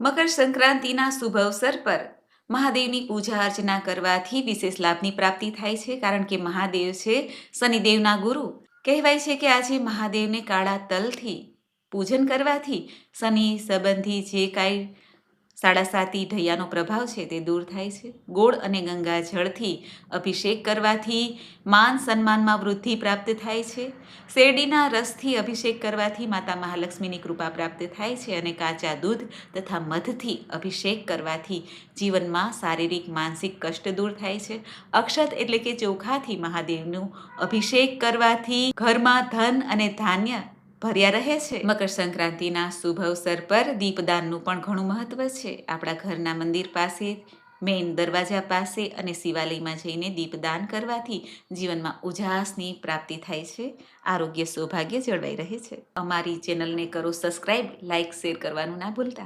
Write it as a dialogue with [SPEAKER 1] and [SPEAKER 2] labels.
[SPEAKER 1] મકર સંક્રાંતિના શુભ અવસર પર મહાદેવની પૂજા અર્ચના કરવાથી વિશેષ લાભની પ્રાપ્તિ થાય છે, કારણ કે મહાદેવ છે શનિદેવના ગુરુ. કહેવાય છે કે આજે મહાદેવને કાળા તલથી પૂજન કરવાથી શનિ સંબંધી જે કાંઈ સાડા સાતી ઢૈયાનો પ્રભાવ છે તે દૂર થાય છે. ગોળ અને ગંગા જળથી અભિષેક કરવાથી માન સન્માનમાં વૃદ્ધિ પ્રાપ્ત થાય છે. શેરડીના રસથી અભિષેક કરવાથી માતા મહાલક્ષ્મીની કૃપા પ્રાપ્ત થાય છે અને કાચા દૂધ તથા મધથી અભિષેક કરવાથી જીવનમાં શારીરિક, માનસિક કષ્ટ દૂર થાય છે. અક્ષત એટલે કે ચોખાથી મહાદેવનું અભિષેક કરવાથી ઘરમાં ધન અને ધાન્ય ભર્યા રહે છે. મકર સંક્રાંતિના શુભ અવસર પર દીપદાનનું પણ ઘણું મહત્વ છે. આપણા ઘરના મંદિર પાસે, મેઇન દરવાજા પાસે અને શિવાલયમાં જઈને દીપદાન કરવાથી જીવનમાં ઉજાસની પ્રાપ્તિ થાય છે. આરોગ્ય સૌભાગ્ય જળવાઈ રહે છે. અમારી ચેનલને કરો સબસ્ક્રાઈબ લાઇક, શેર કરવાનું ના ભૂલતા.